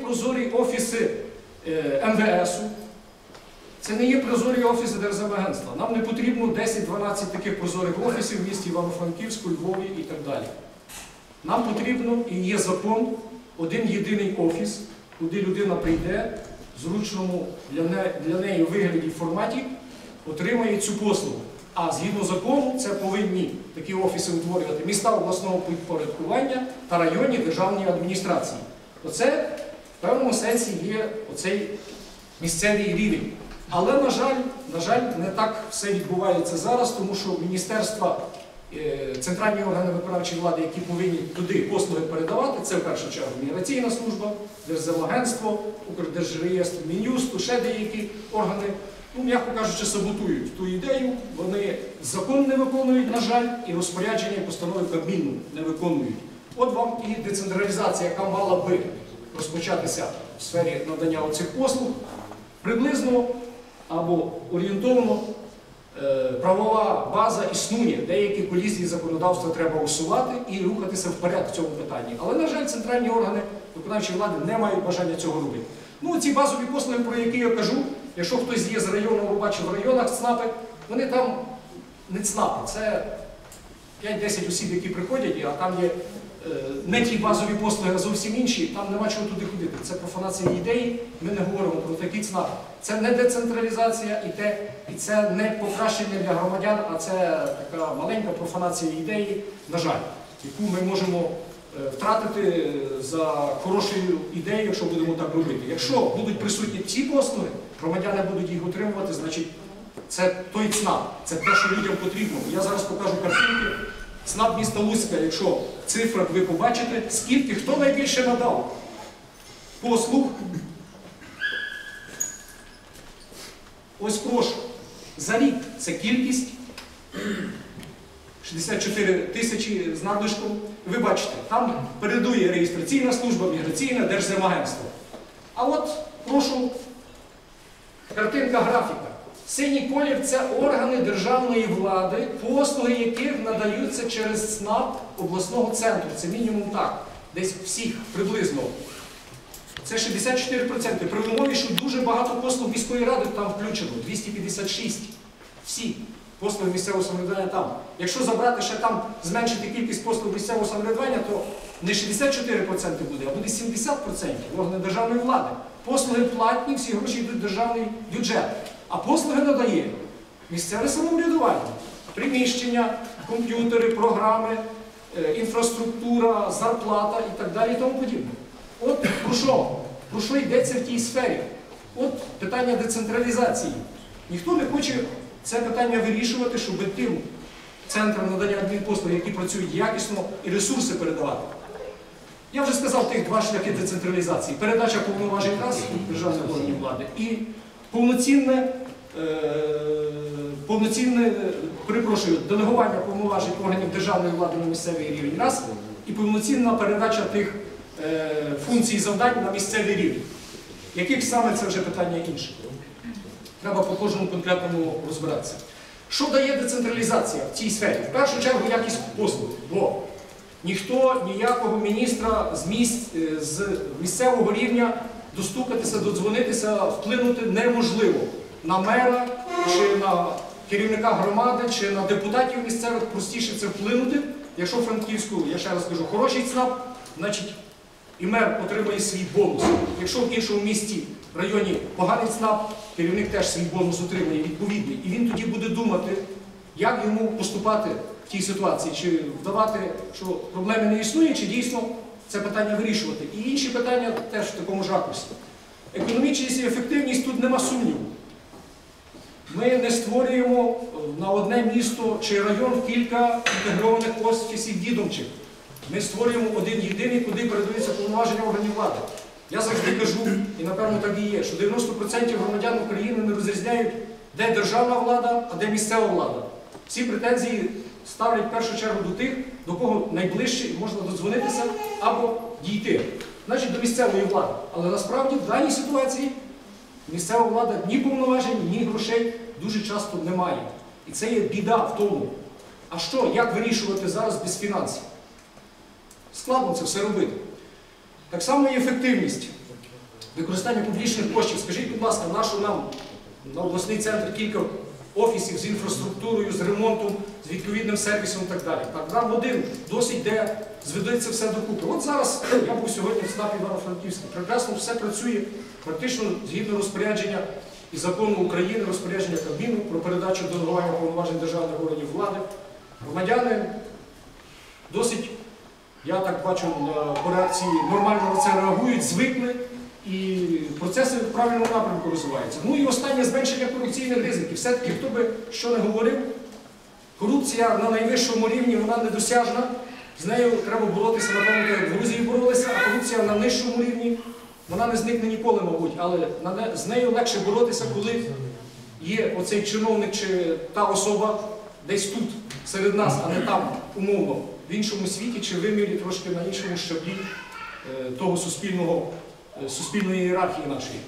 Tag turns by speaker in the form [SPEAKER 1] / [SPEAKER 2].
[SPEAKER 1] прозорі офіси е, МВСу, це не є прозорі офіси Держземагентства. Нам не потрібно 10-12 таких прозорих офісів в місті Івано-Франківську, Львові і так далі. Нам потрібно і є закон, один єдиний офіс, куди людина прийде в зручному для, не, для неї вигляді форматі, отримає цю послугу. А згідно закону, це повинні такі офіси утворювати міста обласного підпорядкування та районні державні адміністрації. Оце в певному сенсі є оцей місцевий рівень. Але, на жаль, на жаль, не так все відбувається зараз, тому що міністерства, е, центральні органи виконавчої влади, які повинні туди послуги передавати, це в першу чергу міграційна служба, Держземагентство, Укрдержреєстр, Мін'юст, ще деякі органи, ну, м'яко кажучи, саботують ту ідею, вони закон не виконують, на жаль, і розпорядження і постанови Кабміну не виконують. От вам і децентралізація, яка мала би розпочатися в сфері надання оцих послуг, приблизно або орієнтовно е, правова база існує, деякі колізії законодавства треба усувати і рухатися вперед в цьому питанні. Але, на жаль, центральні органи виконавчої влади не мають бажання цього робити. Ну, ці базові послуги, про які я кажу, якщо хтось є з району бачив в районах ЦНАПи, вони там не ЦНАПи, це 5-10 осіб, які приходять, а там є не ті базові послуги, а зовсім інші, там нема чого туди ходити. Це профанація ідеї, ми не говоримо про такі ЦНАПи. Це не децентралізація і, те, і це не покращення для громадян, а це така маленька профанація ідеї, на жаль, яку ми можемо е, втратити е, за хорошою ідеєю, якщо будемо так робити. Якщо будуть присутні ці послуги, громадяни будуть їх отримувати, значить це той ЦНАП, це те, що людям потрібно. Я зараз покажу картинки. ЦНАП міста Луцька, якщо в цифрах ви побачите, скільки, хто найбільше надав послуг. Ось прошу. За рік це кількість 64 тисячі з надлишком. Ви бачите, там передує реєстраційна служба, міграційна, держземагентство. А от прошу картинка графіка. Синій колір це органи державної влади, послуги яких надаються через СНАП обласного центру. Це мінімум так. Десь всіх приблизно. Це 64%. При умові, що дуже багато послуг міської ради там включено. 256. Всі послуги місцевого самоврядування там. Якщо забрати ще там, зменшити кількість послуг місцевого самоврядування, то не 64% буде, а буде 70% органи державної влади. Послуги платні, всі гроші йдуть в державний бюджет. А послуги надає місцеве самоврядування, приміщення, комп'ютери, програми, е, інфраструктура, зарплата і так далі і тому подібне. От про що? Про що йдеться в тій сфері? От питання децентралізації. Ніхто не хоче це питання вирішувати, щоб тим центрам надання адмінпослуг, які працюють якісно, і ресурси передавати. Я вже сказав тих два шляхи децентралізації. Передача повноважень державних органів влади і повноцінне, повноцінне, е, перепрошую, делегування повноважень органів державної влади на місцевий рівень раз, і повноцінна передача тих е, функцій і завдань на місцевий рівень. Яких саме це вже питання інше? Треба по кожному конкретному розбиратися. Що дає децентралізація в цій сфері? В першу чергу якість послуг. Бо ніхто ніякого міністра з, місць, е, з місцевого рівня достукатися, додзвонитися, вплинути неможливо на мера чи на керівника громади, чи на депутатів місцевих простіше це вплинути. Якщо в Франківську, я ще раз кажу, хороший ЦНАП, значить і мер отримує свій бонус. Якщо в іншому місті, районі поганий ЦНАП, керівник теж свій бонус отримує відповідний. І він тоді буде думати, як йому поступати в тій ситуації, чи вдавати, що проблеми не існує, чи дійсно це питання вирішувати. І інші питання теж в такому ж. Економічність і ефективність тут нема сумніву. Ми не створюємо на одне місто чи район кілька інтегрованих офісів відомчих. Ми створюємо один єдиний, куди передаються повноваження органів влади. Я завжди кажу, і напевно так і є, що 90% громадян України не розрізняють, де державна влада, а де місцева влада. Всі претензії ставлять в першу чергу до тих, до кого найближче можна додзвонитися або дійти. Значить, до місцевої влади. Але насправді в даній ситуації місцева влада ні повноважень, ні грошей дуже часто не має. І це є біда в тому. А що, як вирішувати зараз без фінансів? Складно це все робити. Так само і ефективність. використання публічних коштів. Скажіть, будь ласка, нашу нам на обласний центр кілька офісів з інфраструктурою, з ремонтом, відповідним сервісом і так далі. Так, нам один досить, де зведеться все докупи. От зараз я був сьогодні в СНАПі Івано-Франківська. Прекрасно все працює, практично згідно розпорядження і закону України, розпорядження Кабміну про передачу делегування повноважень державних органів влади. Громадяни досить, я так бачу по реакції, нормально на це реагують, звикли. І процеси в правильному напрямку розвиваються. Ну і останнє зменшення корупційних ризиків. Все-таки, хто би що не говорив, корупція на найвищому рівні вона недосяжна. З нею треба боротися, напевно, як в Грузії боролися, а корупція на нижчому рівні вона не зникне ніколи, мабуть, але з нею легше боротися, коли є оцей чиновник чи та особа десь тут, серед нас, а не там, умовно, в іншому світі чи вимірі трошки на іншому щаблі е, того е, суспільної ієрархії нашої.